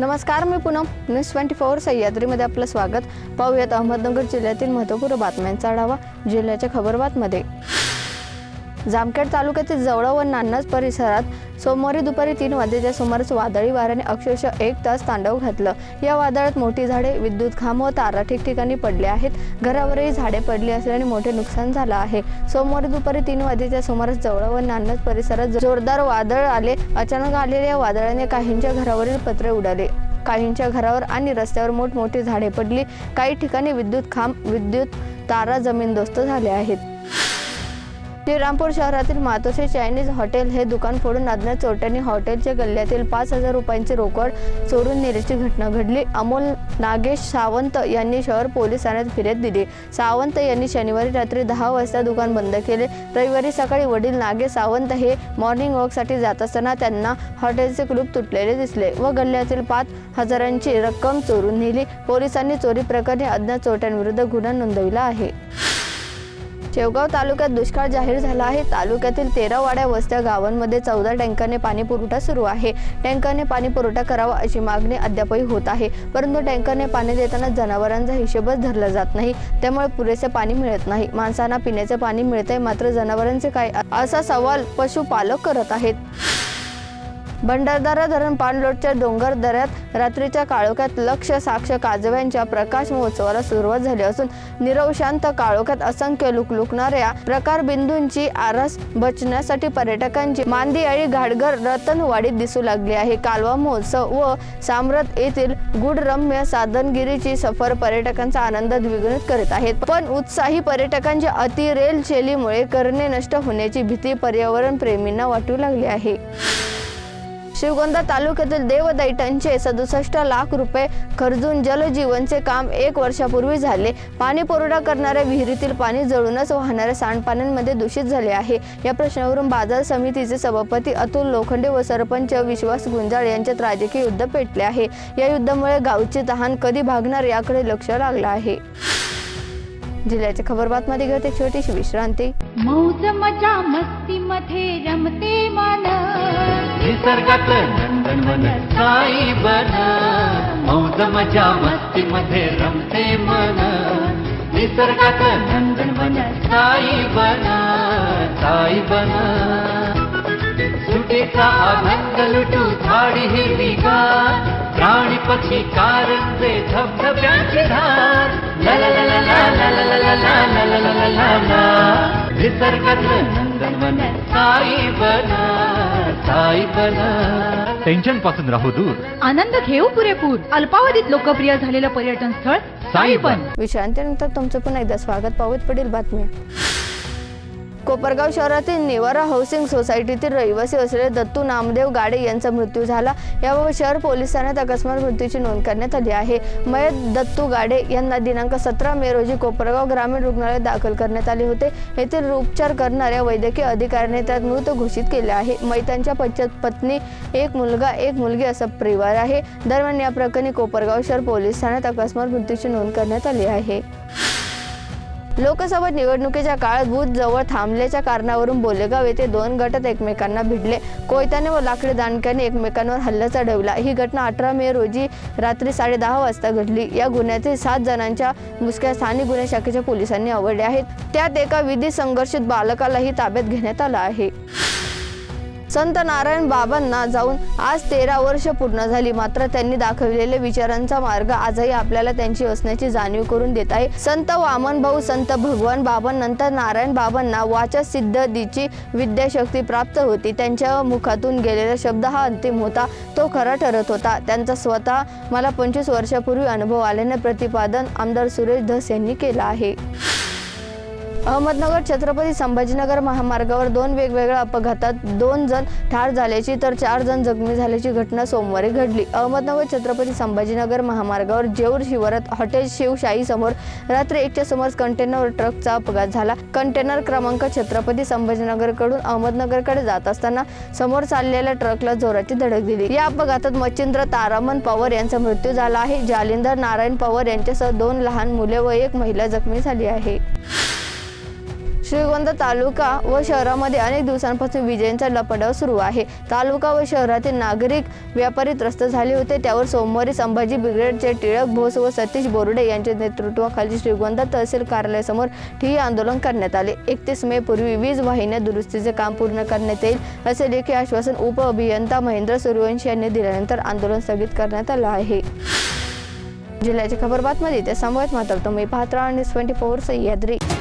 नमस्कार मी Poonam. News twenty four सह्याद्रीमध्ये आपलं स्वागत. पाहूयात अहमदनगर जिल्ह्यातील महत्त्वपूर्ण बातम्यांचा आढावा जिल्ह्याच्या खबरबातमध्ये जामखेड तालुक्यातील जवळ व नान्नज परिसरात सोमवारी दुपारी तीन वाजेच्या सुमारास वादळी वाऱ्याने अक्षरशः एक तास तांडव घातलं. या वादळात मोठी झाडे विद्युत खांब व तारा ठिकठिकाणी पडले आहेत. घरावरही झाडे पडली असल्याने मोठे नुकसान झालं आहे. सोमवारी दुपारी तीन वाजेच्या सुमारास जवळ व नान्नज परिसरात जोरदार वादळ आले. अचानक आलेल्या वादळाने काहींच्या घरावरील पत्रे उडाले. काहींच्या घरावर आणि रस्त्यावर मोठमोठी झाडे पडली. काही ठिकाणी विद्युत खांब विद्युत तारा जमीनदोस्त झाले आहेत. श्रीरामपूर शहरातील मातोश्री चायनीज हॉटेल हे दुकान फोडून अज्ञात चोरट्यांनी हॉटेलच्या गल्ल्यातील पाच हजार रुपयांची रोकड चोरून नेल्याची घटना घडली. अमोल नागेश सावंत यांनी शहर पोलीस ठाण्यात फिर्याद दिली. सावंत यांनी शनिवारी रात्री दहा वाजता दुकान बंद केले. रविवारी सकाळी वडील नागेश सावंत हे मॉर्निंग वॉकसाठी जात असताना त्यांना हॉटेलचे कुलूप तुटलेले दिसले व गल्ल्यातील पाच हजारांची रक्कम चोरून नेली. पोलिसांनी चोरी प्रकरणी अज्ञात चोरट्यांविरुद्ध गुन्हा नोंदविला आहे. शेवगाव तालुक्यात दुष्काळ जाहीर झाला आहे. तालुक्यातील तेरा वाड्या वस्त्या गावांमध्ये चौदा टँकरने पाणी पुरवठा सुरू आहे. टँकरने पाणी पुरवठा करावा अशी मागणी अद्यापही होत आहे. परंतु टँकरने पाणी देताना जनावरांचा हिशेबच धरला जात नाही. त्यामुळे पुरेसे पाणी मिळत नाही. माणसांना पिण्याचे पाणी मिळते मात्र जनावरांचे काय? असा सवाल पशुपालक करत आहेत. भंडारदारा धरण पाणलोटच्या डोंगर दऱ्यात रात्रीच्या काळोख्यात लक्ष साक्ष काजव्यांच्या प्रकाश महोत्सवाला सुरुवात झाली असून निरव शांत काळोख्यात असंख्य लुकलुकणाऱ्या प्रकार बिंदूंची आरास बचण्यासाठी पर्यटकांची मांदियाळी घाटघर रतनवाडीत दिसू लागली आहे. कालवा महोत्सव व साम्रत येथील गुढरम्य साधनगिरीची सफर पर्यटकांचा आनंद द्विगुणित करीत आहेत. पण उत्साही पर्यटकांच्या अतिरेल शैलीमुळे करणे नष्ट होण्याची भीती पर्यावरण प्रेमींना वाटू लागली आहे. शिवगोंदा तालुक्यातील देवदैटांचे सदुसष्ट लाख रुपये खर्चून जलजीवनचे काम एक वर्षापूर्वी झाले. पाणी पुरवठा करणाऱ्या विहिरीतील पाणी जळूनच वाहणाऱ्या सांडपाण्यांमध्ये दूषित झाले आहे. या प्रश्नावरून बाजार समितीचे सभापती अतुल लोखंडे व सरपंच विश्वास गुंजाळ यांच्यात राजकीय युद्ध पेटले आहे. या युद्धामुळे गावचे तहान कधी भागणार याकडे लक्ष लागलं आहे. जिल्ह्याच्या खबरबातमध्ये घेत एक छोटीशी विश्रांती. मौज मजा मस्ती मध्ये रमते मन. निसर्गात नंदनवन साई बन. मौज मजा मस्ती मध्ये रमते मन. निसर्गात नंदनवन साई बन. साई बन. स्वच्छतेचा आनंद लुटू झाडी हिरवी गार प्राणी पक्षी कारंजे धबधब्यांची धार टेन्शनपासून राहू दूर आनंद घेऊ पुरेपूर अल्पावधीत लोकप्रिय झालेलं पर्यटन स्थळ साईबन विश्रांतीनंतर तुमचं पुन्हा एकदा स्वागत पावत पडेल बातमी कोपरगाव शहरातील नेवारा हाऊसिंग सोसायटीतील रहिवासी असलेले दत्तू नामदेव गाडे यांचा मृत्यू झाला. याबाबत शहर पोलीस ठाण्यात अकस्मात मृत्यूची नोंद करण्यात आली आहे. मयत दत्तू गाडे यांना दिनांक सतरा मे रोजी कोपरगाव ग्रामीण रुग्णालयात दाखल करण्यात आले होते. येथील उपचार करणाऱ्या वैद्यकीय अधिकाऱ्याने त्यात मृत घोषित केले आहे. मैतांच्या पश्चात पत्नी एक मुलगा एक मुलगी असा परिवार आहे. दरम्यान या प्रकरणी कोपरगाव शहर पोलीस ठाण्यात अकस्मात मृत्यूची नोंद करण्यात आली आहे. लोकसभा निवडणुकीच्या काळात बूथ जवळ थांबल्याच्या कारणावरून बोलेगाव येथे दोन गटात एकमेकांना भिडले. कोयत्याने व लाकडी दांडक्याने एकमेकांवर हल्ला चढवला. ही घटना अठरा मे रोजी रात्री साडेदहा वाजता घडली. या गुन्ह्यातील सात जणांच्या मुसक्या स्थानिक गुन्हे शाखेच्या पोलिसांनी आवडल्या आहेत. त्यात एका विधी संघर्षित बालकालाही ताब्यात घेण्यात आला आहे. संत नारायण बाबांना जाऊन आज तेरा वर्ष पूर्ण झाली. मात्र त्यांनी दाखवलेले विचारांचा मार्ग आजही आपल्याला त्यांची असण्याची जाणीव करून देत आहे. संत वामन भाऊ संत भगवान बाबांनंतर नारायण बाबांना वाचा सिद्धीची विद्याशक्ती प्राप्त होती. त्यांच्या मुखातून गेलेला शब्द हा अंतिम होता. तो खरा ठरत होता. त्यांचा स्वतः मला पंचवीस वर्षापूर्वी अनुभव आल्याने प्रतिपादन आमदार सुरेश धस यांनी केलं आहे. अहमदनगर छत्रपती संभाजीनगर महामार्गावर दोन वेगवेगळ्या अपघातात दोन जण ठार झाल्याची तर चार जण जखमी झाल्याची घटना सोमवारी घडली. अहमदनगर छत्रपती संभाजीनगर महामार्गावर जेऊर शिवारात हॉटेल शिवशाही समोर रात्री एकच्या समोर कंटेनर ट्रकचा अपघात झाला. कंटेनर क्रमांक छत्रपती संभाजीनगरकडून अहमदनगरकडे जात असताना समोर चाललेल्या ट्रकला जोराची धडक दिली. या अपघातात मच्छिंद्र तारामन पवार यांचा मृत्यू झाला आहे. जालिंदर नारायण पवार यांच्यासह दोन लहान मुले व एक महिला जखमी झाली आहे. श्रीगोंदा तालुका व शहरामध्ये अनेक दिवसांपासून विजेंचा लपडाव सुरू आहे. तालुका व शहरातील नागरिक व्यापारी त्रस्त झाले होते. त्यावर सोमवारी संभाजी ब्रिगेडचे टिळक भोस व सतीश बोर्डे यांच्या नेतृत्वाखाली श्रीगोंदा तहसील कार्यालयासमोर ठिय्या आंदोलन करण्यात आले. एकतीस मे पूर्वी वीज वाहिन्या दुरुस्तीचे काम पूर्ण करण्यात येईल असे लेखी आश्वासन उप अभियंता महेंद्र सूर्यवंशी यांनी दिल्यानंतर आंदोलन स्थगित करण्यात आलं आहे. जिल्ह्याच्या खबर बातमध्ये त्या समवेत मात्र मी पाहत राहा न्यूज ट्वेंटी फोर सह्याद्री.